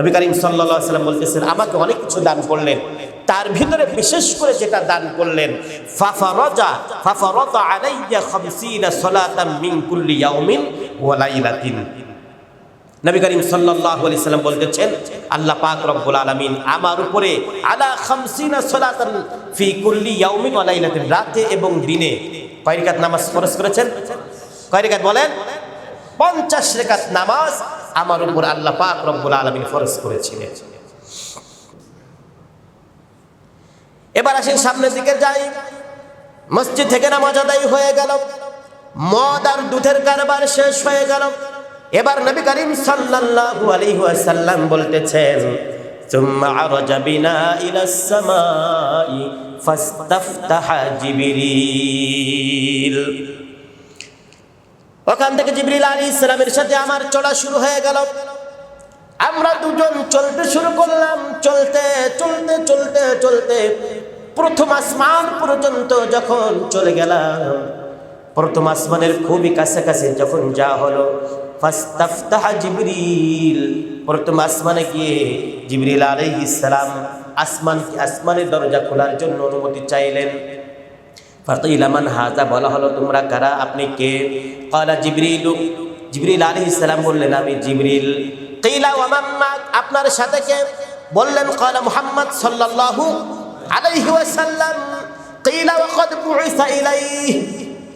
নবী করিম সাল্লা সাল্লাম বলতেছেন, আমাকে অনেক কিছু দান করলেন। তার ভিতরে বিশেষ করে যেটা দান করলেন, ফাফারাজা ফাফারাজা আলাইয়া খামসিনা সালাতাম মিন কুল্লি ইয়াউমিন ওয়া লাইলাতিন। নবী করিম সাল্লাল্লাহু সাল্লাম বলতেছেন, আল্লাহ পাক রব্বুল আলামিন আমার উপরে আলা খামসিনা সালাতান ফি কুল্লি ইয়াউমিন ওয়া রাতে এবং দিনে কয় রাকাত নামাজ ফরজ করেছেন? কয় রাকাত বলেন? 50 রাকাত নামাজ আমার উপর আল্লাহ পাক রব্বুল আলামিন ফরজ করেছিলেন এবার আসেন সামনের দিকে যাই মসজিদ থেকে নামাজ আদায় হয়ে গেল মদ আর দুধের কারবার শেষ হয়ে গেল এবার নবী করিম সাল্লাল্লাহু আলাইহি ওয়াসাল্লাম বলতেছেন ثم عرج بنا إلى السماء فاستفتح جبريل ওখান থেকে জিবরিল আলী ইসলামের সাথে আমার চলা শুরু হয়ে গেল। আমরা দুজন চলতে শুরু করলাম, চলতে চলতে চলতে চলতে প্রথম আসমান পর্যন্ত যখন চলে গেলাম, প্রথম আসমানের খুবই কাছাকাছি যখন যা হলো প্রথম আসমানে গিয়ে জিবরিল আলাইহিস সালাম আসমান আসমানের দরজা খোলার জন্য অনুমতি চাইলেন। ফাতিলামান হাজা বলা হলো, তোমরা কারা? আপনি কে? কলা জিবরিল জিবরিল আলী সালাম বললেন, আমি জিবরিল। কিলা ওয়ামাম্মা আপনার সাথে কে? বললেন কলা মুহাম্মদ সাল্লাল্লাহু আলাইহি ওয়াসাল্লাম। কিলা ওয়া কদ বুইসা ইলাইহি।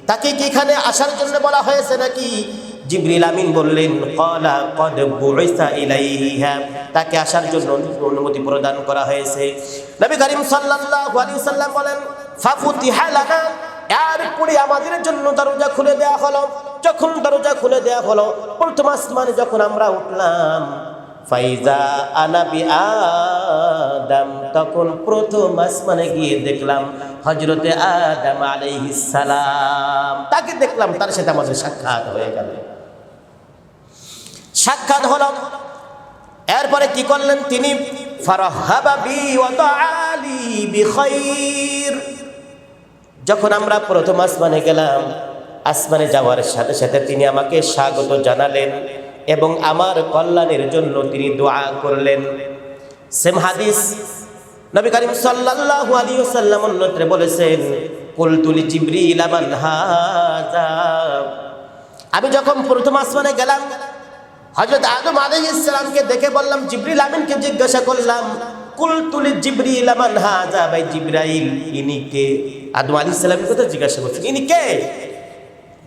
তাকে কি এখানে আসার জন্য বলা হয়েছে নাকি? জিবরিল আমিন বললেন ক্বালা কদ বুইসা হ্যাঁ তাকে আসার জন্য অনুমতি প্রদান করা হয়েছে। নবী করিম সাল্লাল্লাহু আলাইহি সাল্লাম বলেন, ফাফুতিহা লানা এরপরে আমাদের জন্য দরজা খুলে দেয়া হলো। যখন দরজা খুলে দেয়া হলো, প্রথম আসমানে যখন আমরা উঠলাম, ফাইজা আনাবি আদম, তখন প্রথম আসমানে গিয়ে দেখলাম হজরতে আদম আলাইহিস সালাম। তাকে দেখলাম, তার সাথে আমাদের সাক্ষাৎ হয়ে গেল। সাক্ষাৎ হলো। এরপরে কি করলেন তিনি? যখন আমরা প্রথম আসমানে গেলাম, আসমানে যাওয়ার সাথে সাথে তিনি আমাকে স্বাগত জানালেন এবং আমার কল্যাণের জন্য তিনি দোয়া করলেন। সেম হাদিস নবী করিম সাল্লাল্লাহু আলাইহি ওয়াসাল্লাম অন্যত্রে বলেছেন কুলতুলি জিবরিল আমান হাযা। আমি যখন প্রথম আসমানে গেলাম হযরত আদম আলাইহিস সালামকে দেখে বললাম, জিবরিল আমিনকে জিজ্ঞাসা করলাম কুলতুলি জিবরিল আমান হাযা ভাই জিবরাইল? ইনি কে? আদম আলাইহিস সালামের কথা জিজ্ঞাসা করছেন ইনি কে?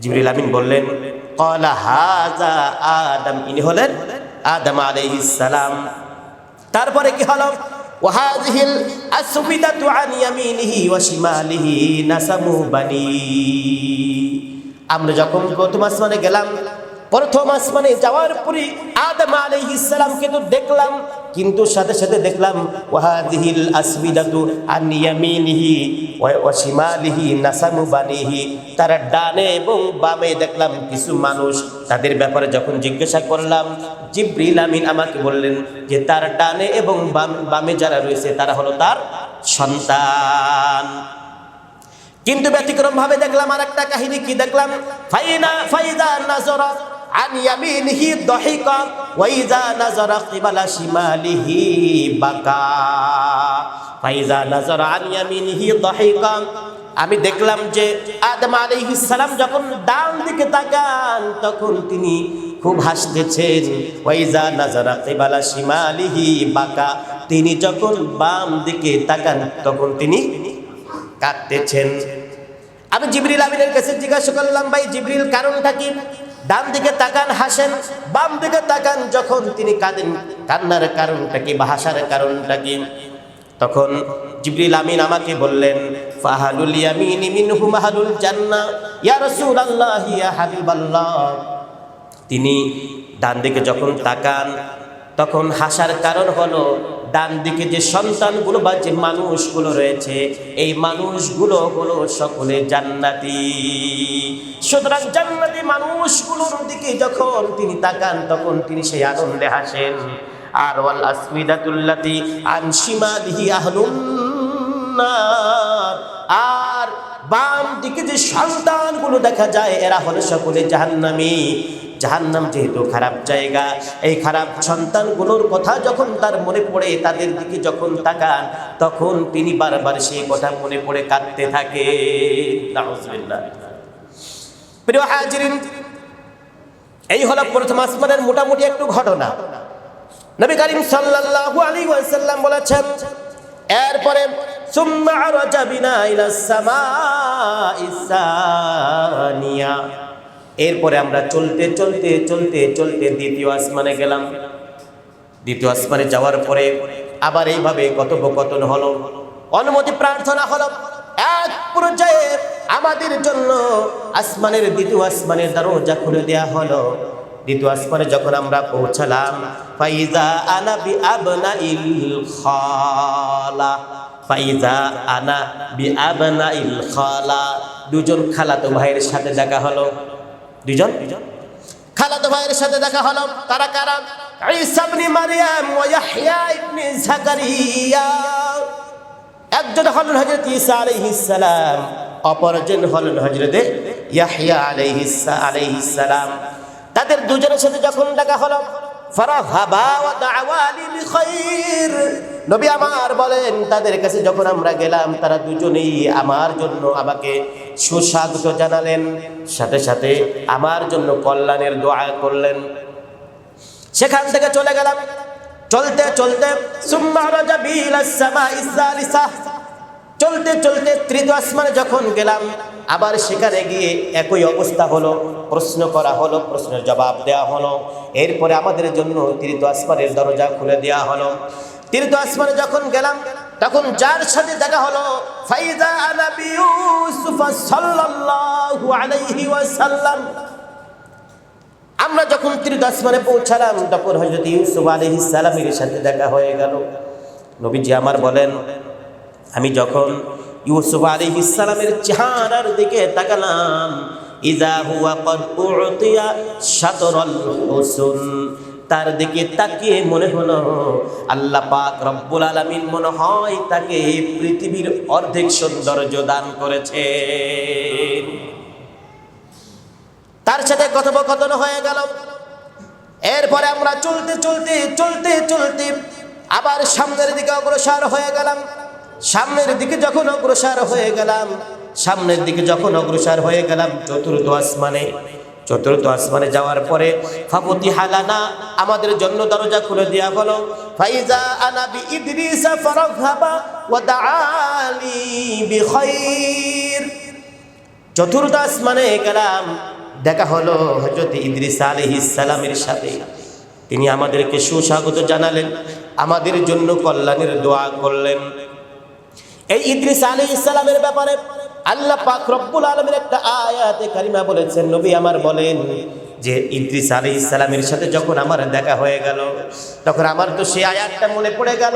জিবরিল আমিন বললেন, ক্বালা হাযা আদম। ইনি হলেন আদম আলাইহিস সালাম। তারপরে কি হলো? আসবিদাতু আন ইয়ামিনিহি ওয়া শিমালিহি নাসামু বানি। আমরা যখন প্রথম আসমানে গেলাম প্রথম আসমানে যাওয়ার পরে আদম আলাইহিস সালামকে তো দেখলাম, কিন্তু সাথে সাথে দেখলাম, ওয়াহাদিহিল আসবিদাতু আন ইয়ামিনিহি ওয়া শিমালিহি নাসামু বানিহি। তার ডানে এবং বামে দেখলাম কিছু মানুষ। তাদের ব্যাপারে যখন জিজ্ঞাসা করলাম, জিব্রিল আমিন আমাকে বললেন যে তার ডানে এবং বাম- যারা রয়েছে, তারা হলো তার সন্তান। কিন্তু ব্যতিক্রম ভাবে দেখলাম আর একটা কাহিনী কি দেখলাম? ফাইনা, ফাইদা নাজরা ইয়ামিনিহি দহিকা, ওয়া ইযা নাজরা কিবালা শিমালিহি বাকা। ফাইজা নাজরা আন ইয়ামিনিহি দহিকা, আমি দেখলাম যে আদম সালাম যখন ডান দিকে তাকান, তখন তিনি খুব হাসতেছেন ওয়াইজা নাজারা কিবালা শিমালিহি বাকা। তিনি যখন বাম দিকে তাকান, তখন তিনি কাঁদতেছেন। আমি জিবরিল আমিনের কাছে জিজ্ঞাসা করলাম, ভাই জিবরিল, কারণটা কি? ডান দিকে তাকান হাসেন, বাম দিকে তাকান, যখন তিনি কাঁদেন, কান্নার কারণটা কি হাসার কারণটা কি? তখন জিবরিল আমিন আমাকে বললেন, ফাহালুল ইয়ামিন মিনহু মাহালুল জান্নাহ ইয়া রাসূলুল্লাহ ইয়া হাবিবাল্লাহ। তিনি ডান দিকে যখন তাকান তখন হাসার কারণ হলো ডান দিকে যে সন্তানগুলো বা যে মানুষগুলো রয়েছে, এই মানুষগুলো হলো সকলে জান্নাতি। সুতরাং জান্নাতি মানুষগুলোর দিকে যখন তিনি তাকান, তখন তিনি সেই আনন্দে হাসেন। আর ওয়াল আসমিদাতুল্লাতি আন শিমালিহি আহলুন। আর বাম দিকে যে সন্তানগুলো দেখা যায়, এরা হলো সকলে জাহান্নামী। জাহান্নাম যেহেতু খারাপ জায়গা, এই খারাপ সন্তানগুলোর কথা যখন তার মনে পড়ে, তাদের দিকে যখন তাকান, তখন তিনি বারবার সেই কথা মনে পড়ে কাঁদতে থাকে। হাজিরিন, এই হলো প্রথম আসমানের মোটামুটি একটু ঘটনা। নবী করিম সাল্লাল্লাহু আলাইহি ওয়াসাল্লাম বলেছেন, এরপরে, সুম্মা আরাজা বিনা ইলা সামাইস সানিয়া। এরপরে আমরা চলতে চলতে চলতে চলতে দ্বিতীয় আসমানে গেলাম। দ্বিতীয় আসমানে যাওয়ার পরে আবার এইভাবে কথোপকথন হলো। অনুমতি প্রার্থনা হলো, এক পর্যায়ে আমাদের জন্য আসমানের দ্বিতীয় আসমানের দরজা খুলে দেয়া হলো। দ্বিতীয় আসমানে যখন আমরা পৌঁছালাম, ফাইজা আনা বি আবনা ইল খালা, ফাইজা আনা বি আবনা ইল খালা। দুজন খালাতো ভাইয়ের সাথে দেখা হলো। দুজন খালাতো ভাইয়ের সাথে দেখা হলো, তারা কারা? ঈসা ইবনে মারইয়াম ও ইয়াহইয়া ইবনে জাকারিয়া। একজন হলেন হযরত ঈসা আলাইহিস সালাম অপরজন হলেন হযরত ইয়াহইয়া আলাইহিস আলাইহিস সালাম। তাদের দুজনের সাথে যখন দেখা হলো নবী আমার বলেন, তাদের কাছে যখন আমরা গেলাম, তারা দুজনেই আমার জন্য আমাকে সুস্বাগত জানালেন। সাথে সাথে আমার জন্য কল্যাণের দোয়া করলেন। সেখান থেকে চলে গেলাম। চলতে চলতে, সুম্মা রাজাবি ইলাস সামাইস সালিসাহ চলতে চলতে তৃতীয় আসমানে যখন গেলাম, আবার সেখানে গিয়ে একই অবস্থা হলো, প্রশ্ন করা হলো, প্রশ্নের জবাব দেওয়া হলো। এরপরে আমাদের জন্য তৃতীয় আসমানের দরজা খুলে দেওয়া হলো। তৃতীয় আসমানে যখন গেলাম, তখন যার সাথে দেখা হলো, ফাইজা আমরা যখন তৃতীয় আসমানে পৌঁছালাম, তখন হযরত ইউসুফ আলাইহিস সালামের সাথে দেখা হয়ে গেল। নবীজি আমার বলেন আমি যখন ইউসুফ আলী ইসলামের চেহারার দিকে তাকালাম ইজা হুয়া শাতরল হুসুন, তার দিকে তাকিয়ে মনে হলো, আল্লাহ পাক রব্বুল আলামিন মনে হয় তাকে পৃথিবীর অর্ধেক সৌন্দর্য দান করেছে তার সাথে কথোপকথন হয়ে গেল। এরপরে আমরা চলতে চলতে চলতে চলতে আবার সামনের দিকে অগ্রসর হয়ে গেলাম। সামনের দিকে যখন অগ্রসর হয়ে গেলাম, সামনের দিকে যখন অগ্রসর হয়ে গেলাম, চতুর্থ আসমানে চতুর্থ আসমানে যাওয়ার পরে ফাপতি হালানা আমাদের জন্য দরজা খুলে দেওয়া হলো। ফাইজা আনা বি ইদরিসা ফারহাবা ওয়া দাআলি বিখাইর। চতুর্থ আসমানে গেলাম, দেখা হলো হজরত ইদ্রিস আলাইহিস সালামের সাথে। তিনি আমাদেরকে সুস্বাগত জানালেন, আমাদের জন্য কল্যাণের দোয়া করলেন। এই ইদ্রিস আলী ইসলামের ব্যাপারে আল্লাহ পাক রব্বুল আলমের একটা আয়াতে কারিমা বলেছেন, নবী আমার বলেন যে ইদ্রিস আলী ইসলামের সাথে যখন আমার দেখা হয়ে গেল, তখন আমার তো সেই আয়াতটা মনে পড়ে গেল,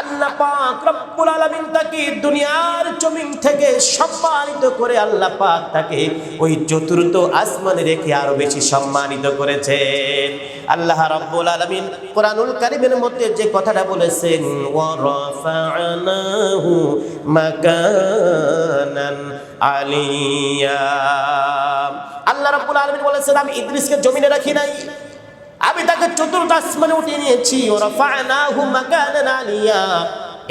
আল্লাহ পাক রব্বুল আলমিন তাকে দুনিয়ার জমিন থেকে সম্মানিত করে আল্লাহ পাক তাকে ওই চতুর্থ আসমানে রেখে আরও বেশি সম্মানিত করেছেন। আল্লাহ রব্বুল আলমিন কোরআনুল কারিমের মধ্যে যে কথাটা বলেছেন ওয়ারাফা'নাহু মাকানান আলিয়া। আল্লাহ রাব্বুল আলামিন বলেছেন, আমি ইদ্রিসকে জমিনে রাখি নাই। আমি তাকে চতুর্থ আসমানে উঠিয়ে নিয়েছি। মাকানান আলিয়া।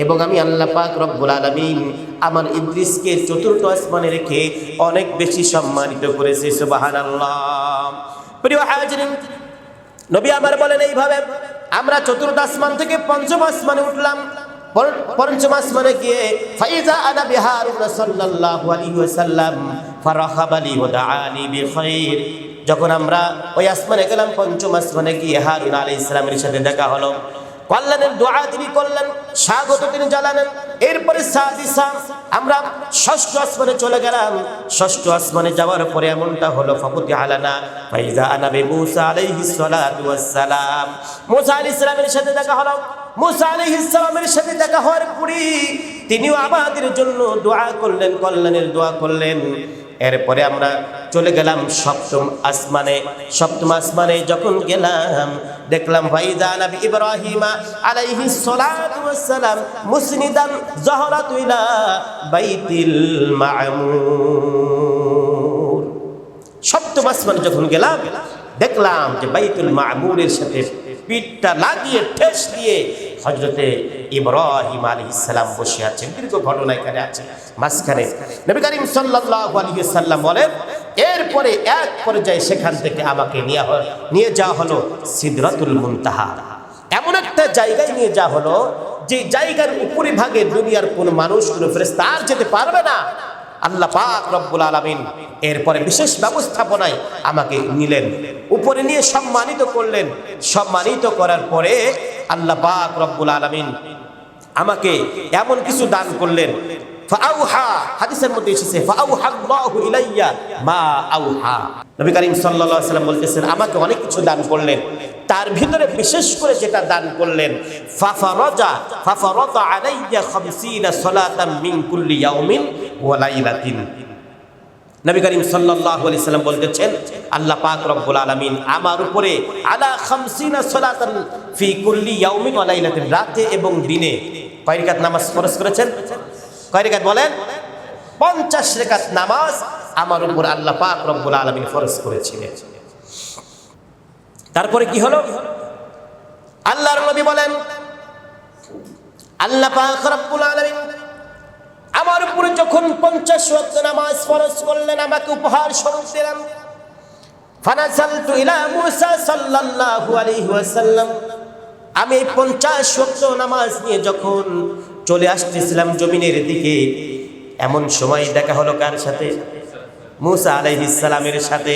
এবং আমি আল্লাহ পাক রব্বুল আলামিন আমার ইদ্রিসকে চতুর্থ আসমানে রেখে অনেক বেশি সম্মানিত করেছি, সুবহানাল্লাহ। প্রিয় হাজিরিন, নবী আমার বলেন এইভাবে, আমরা চতুর্থ আসমান থেকে পঞ্চম আসমানে উঠলাম। পঞ্চম আসমানে গিয়ে ফাইজা আনা বিহারুন সাল্লাল্লাহু আলাইহি ওয়াসাল্লাম ফারাহাবালি ওয়া দাআনি বিখাইর। যখন আমরা ওই আসমানে গেলাম, পঞ্চম আসমানে গিয়ে হারুন আলাইহিস সালামের সাথে দেখা হলো। কল্যাণের দোয়া তিনি করলেন, স্বাগত তিনি জানালেন। এরপরে আমরা ষষ্ঠ আসমানে চলে গেলাম। ষষ্ঠ আসমানে যাওয়ার পরে এমনটা হলো ফাকুতি আলানা, ফাইজা আনাবে মুসা আলাইহিস সালাতু ওয়াস সালাম। মুসা আলাইহিস সালামের সাথে দেখা হলো। মুসা আলাইহিস সালামের সাথে দেখা হওয়ার পরে তিনিও আমাদের জন্য দোয়া করলেন, কল্যাণের দোয়া করলেন। এরপরে আমরা চলে গেলাম সপ্তম আসমানে। সপ্তম আসমানে যখন গেলাম, দেখলাম ভাইদা নবী ইব্রাহিমা আলাইহি ওয়াসসালাম মুসনিদান জহরাতু ইলা বাইতিল মামুর। সপ্তম আসমানে যখন গেলাম, দেখলাম যে বাইতুল মামুরের সাথে পিঠটা লাগিয়ে ঠেস দিয়ে হজরতে ইব্রাহিম আলী ইসলাম বসে আছেন, দীর্ঘ ঘটনা এখানে আছে। মাঝখানে নবী করিম সাল্লাল্লাহু আলাইহি সাল্লাম বলেন, এরপরে এক পর্যায়ে সেখান থেকে আমাকে নিয়ে নিয়ে যাওয়া হলো সিদরাতুল মুনতাহা। এমন একটা জায়গায় নিয়ে যাওয়া হলো, যে জায়গার উপরি ভাগে দুনিয়ার কোন মানুষ, কোন আর যেতে পারবে না। আল্লাহ পাক রব্বুল আলামিন এরপরে বিশেষ ব্যবস্থাপনায় আমাকে নিলেন। উপরে নিয়ে সম্মানিত করলেন। সম্মানিত করার পরে আল্লাহ পাক রব্বুল আলামিন আমাকে এমন কিছু দান করলেন। হাদিসের মধ্যে এসেছে সাল্লাম আমাকে অনেক কিছু দান করলেন। তার ভিতরে বিশেষ করে যেটা দান করলেন, ফাফারাজা ফাফারাদা আলাইয়া 50 সালাতাম মিন কুল্লি ইয়াউমিন ওয়া লাইলাতিন। নবী করিম সাল্লাল্লাহু সাল্লাম বলতেছেন, আল্লাহ পাক রব্বুল আলামিন আমার উপরে আলা 50 সালাতান ফি কুল্লি ইয়াউমিন ওয়া লাইলাতিন। রাতে এবং দিনে কয় রাকাত নামাজ ফরজ করেছেন? কয় রাকাত বলেন? 50 রাকাত নামাজ আমার উপর আল্লাহ পাক রব্বুল আলামিন ফরজ করেছিলেন। তারপরে কি হলো? আল্লাহর নবী বলেন, আল্লাহ পাক রব্বুল আলামিন আমার উপরে যখন পঞ্চাশ ওয়াক্ত নামাজ ফরজ করলেন, আমাকে উপহার স্বরূপ দিলেন। ফানাসালতু ইলা মুসা সাল্লাল্লাহু আলাইহি ওয়াসাল্লাম। আমি এই পঞ্চাশ ওয়াক্ত নামাজ নিয়ে যখন চলে আসতেছিলাম জমিনের দিকে, এমন সময় দেখা হলো কার সাথে? মুসা আলাইহিস সালামের সাথে।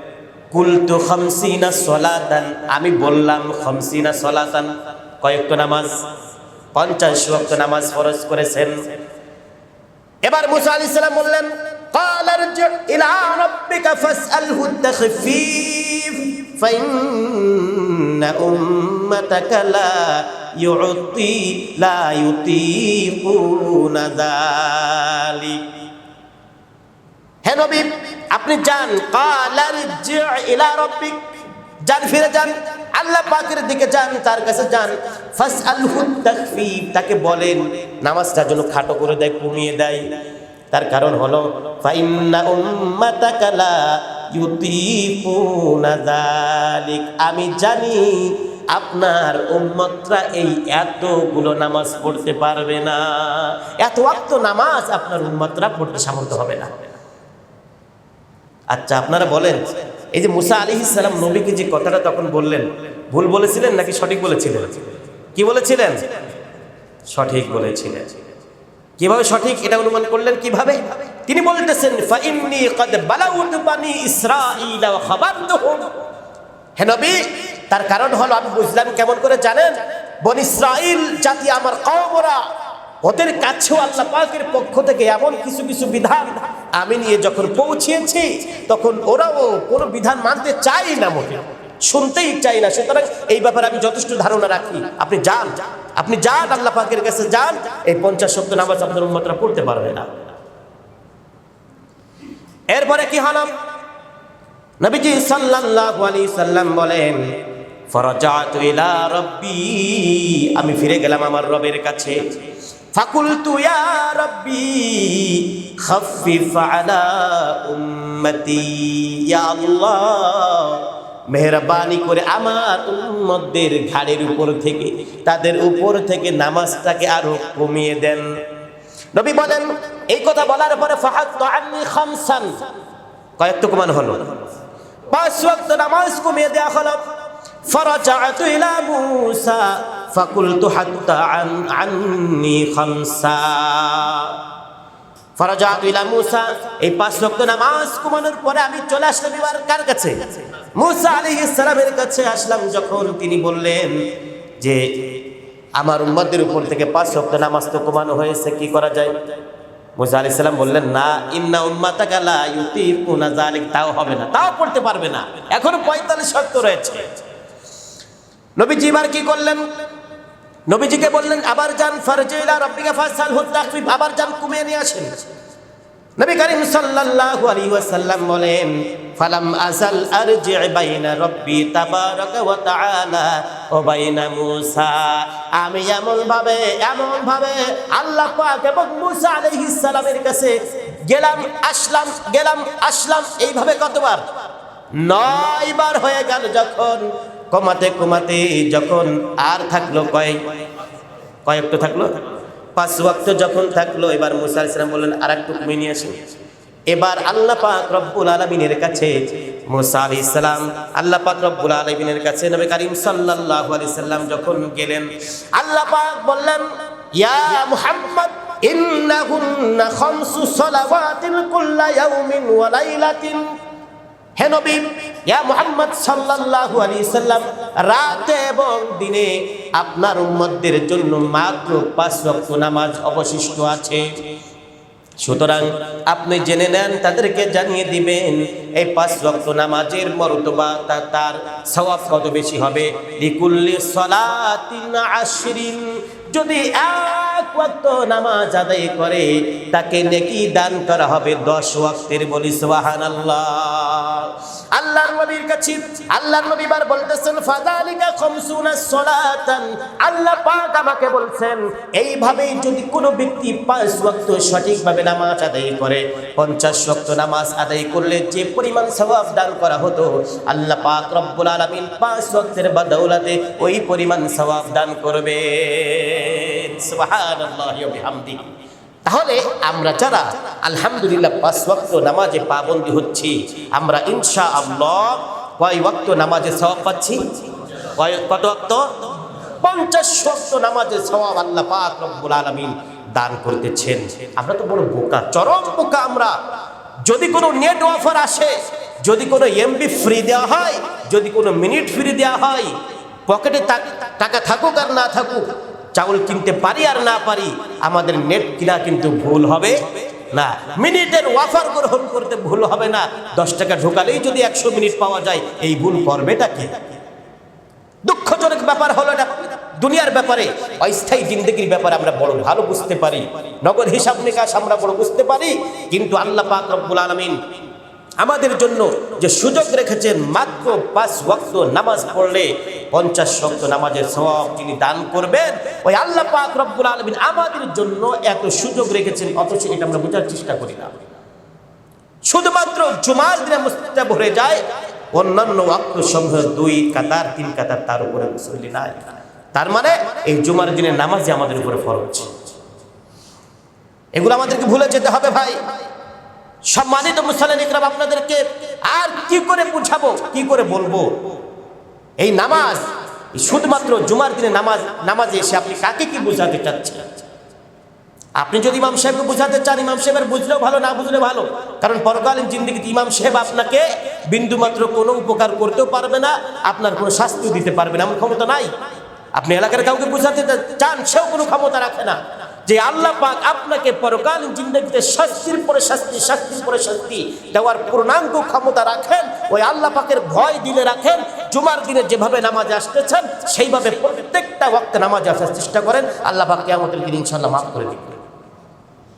কুলতু খামসিনা সলাতান আমি বললাম খামসিনা সলাতান কয়েকটা নামাজ পঞ্চাশ ওয়াক্ত নামাজ ফরজ করেছেন এবার মুসা আলাইহিস সালাম বললেন قال ارجع إلى ربك فاسأله التخفيف فإن أمتك لا يعطي لا يطيقون ذلك হে নবী, আপনি যান। ইলা রব্বিক। যান, ফিরে যান। আল্লাহ পাকের দিকে যান, তার কাছে যান। তাকে বলেন, নামাজটা যেন খাটো করে দেয়, কমিয়ে দেয়। তার কারণ হলো আমি জানি, আপনার উম্মতরা এই এতগুলো নামাজ পড়তে পারবে না। এত অক্ত নামাজ আপনার উম্মতরা পড়তে সামর্থ্য হবে না। আচ্ছা আপনারা বলেন, এই যে মুসা আলী ইসলাম নবীকে যে কথাটা তখন বললেন, ভুল বলেছিলেন নাকি সঠিক বলেছিলেন? কি বলেছিলেন? সঠিক বলেছিলেন। কীভাবে সঠিক এটা অনুমান করলেন? কীভাবে? তিনি বলতেছেন বানি নবী, তার কারণ হলো, আমি বুঝলাম কেমন করে জানেন? বন ইসরাইল জাতি আমার কওমরা, ওদের কাছেও আল্লাহ পাকের পক্ষ থেকে এমন কিছু কিছু বিধান আমি নিয়ে যখন পৌঁছিয়েছি, তখন ওরাও কোনো বিধান মানতে চাই না মোটে। শুনতেই চাই না। সুতরাং এই ব্যাপারে আমি যথেষ্ট ধারণা রাখি। আপনি যান। আপনি যান, আল্লাহ পাকের কাছে যান। এই পঞ্চাশ শব্দ নামাজ আপনার উন্মতরা পড়তে পারবে না। এরপরে কি হলাম নবীজি সাল্লাল্লাহু আলাইহি সাল্লাম বলেন, ফরাজাতু ইলা রাব্বি। আমি ফিরে গেলাম আমার রবের কাছে। ফাকুলতু ইয়া রাব্বি খাফফিফ আলা উম্মতি ইয়া আল্লাহ মেহরবানি করে আমার উম্মতদের ঘাড়ের উপর থেকে তাদের উপর থেকে নামাজটাকে আরো কমিয়ে দেন নবী বলেন এই কথা বলার পরে ফাহাত্তু আন্নি খামসান কয়েকটু কমান হলো পাঁচ ওয়াক্ত নামাজ কমিয়ে দেওয়া হলো فرجعت إلى موسى فقلت حتى عن عني خمسا ফরাজাত ইলা মুসা এই পাঁচ ওয়াক্ত নামাজ কমানোর পরে আমি চলে আসলাম এবার কার কাছে মুসা আলাইহিস সালামের কাছে আসলাম যখন তিনি বললেন যে আমার উম্মতদের উপর থেকে পাঁচ ওয়াক্ত নামাজ তো কমানো হয়েছে কি করা যায় মুসা আলাইহিস সালাম বললেন না ইন্না উম্মাতাকা লা ইউতিকুনা যালিক তাও হবে না তাও পড়তে পারবে না এখনো 45 ওয়াক্ত রয়েছে নবীজি এবার কি করলেন নবীজিকে বললেন, আবার যান ফারজিলা রব্বিকা ফাসাল আবার যান কমিয়ে নিয়ে আসেন নবী করিম সাল্লাল্লাহু আলাইহি ওয়াসাল্লাম বলেন, ফালাম আসাল আরজি বাইনা রব্বি তাবারাকা ওয়া তাআলা ও বাইনা মূসা। আমি এমন ভাবে এমন ভাবে আল্লাহ পাক এবং মূসা আলাইহিস সালামের কাছে গেলাম, আসলাম গেলাম, আসলাম, এইভাবে কতবার? নয়বার হয়ে গেল যখন কমাতে কমাতে যখন আর থাকল কয়েক কয়েকটা থাকল? পাঁচ ওয়াক্ত যখন থাকল, এবার মুসা আলাইহিস সালাম বললেন আর একটু কমিয়ে নিয়ে আসুন এবার আল্লাহ পাক রব্বুল আলমিনের কাছে মুসা আলাইহিস সালাম, আল্লাহ পাক রব্বুল আলমিনের কাছে নবী করিম সাল্লাল্লাহু আলাইহি সাল্লাম যখন গেলেন, আল্লাহ পাক বললেন, ইয়া মুহাম্মদ, ইন্নাহুন্না খামসু সালাওয়াতিন কুল্লা ইয়াউমিন ওয়া লাইলাতিন। সাল্লাল্লাহু এবং দিনে আপনার জন্য মাত্র পাঁচ নামাজ অবশিষ্ট আছে। সুতরাং আপনি জেনে নেন, তাদেরকে জানিয়ে দিবেন, এই পাঁচ রক্ত নামাজের মর্তবা তার সওয়াব কত বেশি হবে? যদি ওয়াক্ত নামাজ আদায় করে, তাকে নেকি দান করা হবে দশ ওয়াক্তের বলি, সুবহানাল্লাহ। আল্লাহর নবীর কাছে, আল্লাহর নবী বার বলতেছেন ফাদালিকা খামসুনা সলাতান। আল্লাহ পাক আমাকে বলছেন, এইভাবেই যদি কোনো ব্যক্তি পাঁচ ওয়াক্ত সঠিকভাবে নামাজ আদায় করে, পঞ্চাশ ওয়াক্ত নামাজ আদায় করলে যে পরিমাণ সওয়াব দান করা হতো, আল্লাহ পাক রব্বুল আলামিন পাঁচ ওয়াক্তের বদৌলতে ওই পরিমাণ সওয়াব দান করবে। তাহলে আমরা যারা আলহামদুলিল্লাহ পাঁচ ওয়াক্ত নামাজে পাবন্দি হচ্ছি, আমরা ইনশা আল্লাহ কয় ওয়াক্ত নামাজে সওয়াব পাচ্ছি? কত ওয়াক্ত? পঞ্চাশ ওয়াক্ত নামাজে সওয়াব আল্লাহ পাক রব্বুল আলামিন দান করতেছেন। আমরা তো বড় বোকা, চরম বোকা আমরা। যদি কোনো নেট অফার আসে, যদি কোনো এমবি ফ্রি দেওয়া হয়, যদি কোনো মিনিট ফ্রি দেওয়া হয়, পকেটে টাকা থাকুক আর না থাকুক চাউল কিনতে পারি আর না পারি, আমাদের নেট কিনা কিন্তু ভুল হবে না। মিনিটের ওয়াফার গ্রহণ করতে ভুল হবে না। দশ টাকা ঢোকালেই যদি একশো মিনিট পাওয়া যায়, এই ভুল করবেটা কি? দুঃখজনক ব্যাপার হলো এটা দুনিয়ার ব্যাপারে, অস্থায়ী জিন্দগির ব্যাপারে আমরা বড় ভালো বুঝতে পারি। নগদ হিসাব নিকাশ আমরা বড় বুঝতে পারি, কিন্তু আল্লাহ পাক রব্বুল আলমিন আমাদের জন্য যে সুযোগ রেখেছেন মাত্র পাঁচ ওয়াক্ত নামাজ পড়লে পঞ্চাশ ওয়াক্ত নামাজের সব তিনি দান করবেন। ওই আল্লাহ পাক রব্বুল আলমিন আমাদের জন্য এত সুযোগ রেখেছেন, অথচ এটা আমরা বোঝার চেষ্টা করি না। শুধুমাত্র জুমার দিনে মসজিদটা ভরে যায়, অন্যান্য ওয়াক্ত সমূহ দুই কাতার, তিন কাতার তার উপরে মুসল্লি নাই। তার মানে এই জুমার দিনের নামাজই আমাদের উপরে ফরজ। এগুলো আমাদেরকে ভুলে যেতে হবে ভাই। সম্মানিত মুসলিম ইকরাম আপনাদেরকে আর কি করে বুঝাবো, কি করে বলব? এই নামাজ শুধুমাত্র জুমার দিনে নামাজ, নামাজে এসে আপনি কাকে কি বোঝাতে চাচ্ছেন? আপনি যদি ইমাম সাহেবকে বুঝাতে চান, ইমাম সাহেবের বুঝলেও ভালো, না বুঝলে ভালো। কারণ পরকালীন জিন্দিগিতে ইমাম সাহেব আপনাকে বিন্দুমাত্র কোনো উপকার করতেও পারবে না, আপনার কোনো শাস্তিও দিতে পারবে না, এমন ক্ষমতা নাই। আপনি এলাকার কাউকে বুঝাতে চান, সেও কোনো ক্ষমতা রাখে না। যে আল্লাহ পাক আপনাকে পরকালীন জিন্দগিতে শাস্তির পরে শাস্তি, শাস্তির পরে শাস্তি দেওয়ার পূর্ণাঙ্গ ক্ষমতা রাখেন, ওই আল্লাহ পাকের ভয় দিলে রাখেন, জুমার দিনে যেভাবে নামাজ আসতেছেন, সেইভাবে প্রত্যেকটা ওয়াক্তে নামাজ আসার চেষ্টা করেন, আল্লাহ পাককে আমাদের দিন ইনশাল্লাহ মাফ করে দিন